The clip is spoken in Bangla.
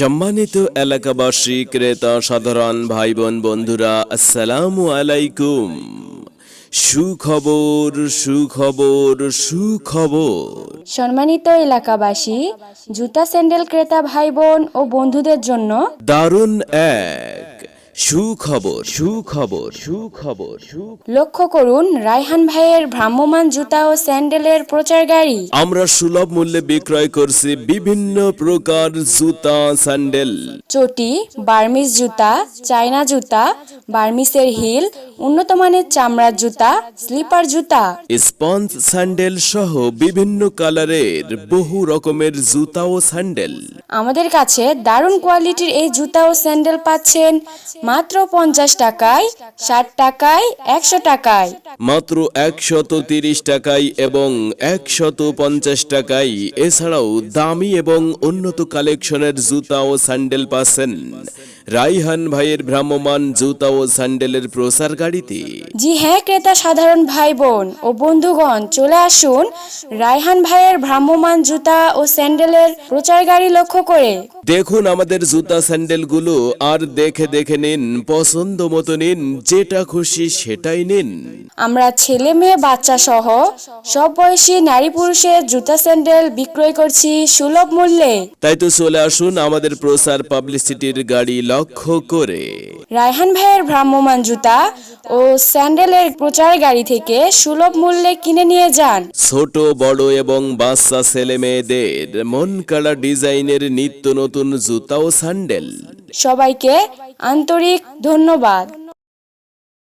সম্মানিত এলাকাবাসী ক্রেতা সাধারণ ভাই বোন বন্ধুরা আসসালামু আলাইকুম। সুখবর সুখবর সুখবর। সম্মানিত এলাকাবাসী জুতা স্যান্ডেল ক্রেতা ভাই বোন ও বন্ধুদের জন্য দারুণ এক সুখবর সুখবর সুখবর। লক্ষ্য করুন রায়হান ভাইয়ের ভ্রাম্যমান জুতা ও স্যান্ডেলের প্রচার গাড়ি। আমরা সুলভ মূল্যে বিক্রয় করছি বিভিন্ন প্রকার জুতা স্যান্ডেল। চটি বার্মিস জুতা চায়না জুতা বার্মিসের হিল উন্নত মানের চামড়ার জুতা স্লিপার জুতা। স্পঞ্জ স্যান্ডেল সহ বিভিন্ন কালারের বহু রকমের জুতা ও স্যান্ডেল। আমাদের কাছে দারুণ কোয়ালিটির এই জুতা ও স্যান্ডেল পাচ্ছেন মাত্র পঞ্চাশ টাকায়, ষাট টাকায়, একশো টাকায়। মাত্র একশত তিরিশ টাকায় এবং একশত পঞ্চাশ টাকায়। এছাড়াও দামি এবং উন্নত কালেকশনের জুতা ও স্যান্ডেল পাচ্ছেন রাইহান ভাইয়ের ভ্রাম্যমান জুতা ও স্যান্ডেলের প্রসার গাড়িতে। জি হ্যাঁ ক্রেতা সাধারণ ভাই বোন ও বন্ধুগণ চলে আসুন রাইহান ভাইয়ের ভ্রাম্যমান জুতা ও স্যান্ডেলের প্রচার গাড়ি লক্ষ্য করে। দেখুন আমাদের জুতা স্যান্ডেলগুলো আর দেখে দেখে নিন পছন্দ মতো নিন যেটা খুশি সেটাই নিন। আমরা ছেলে মেয়ে বাচ্চা সহ সব বয়সী নারী পুরুষের জুতা স্যান্ডেল বিক্রয় করছি সুলভ মূল্যে। তাই তো চলে আসুন আমাদের প্রসার পাবলিসিটির গাড়ি লক্ষ্য করে। রায়হান ভাইয়ের ভ্রাম্যমান জুতা ও স্যান্ডেলের প্রচার গাড়ি থেকে সুলভ মূল্যে কিনে নিয়ে যান। ছোট বড় এবং বাচ্চা ছেলে মেয়েদের মন কাড়া ডিজাইনের নিত্য নতুন জুতা ও স্যান্ডেল। সবাইকে আন্তরিক ধন্যবাদ।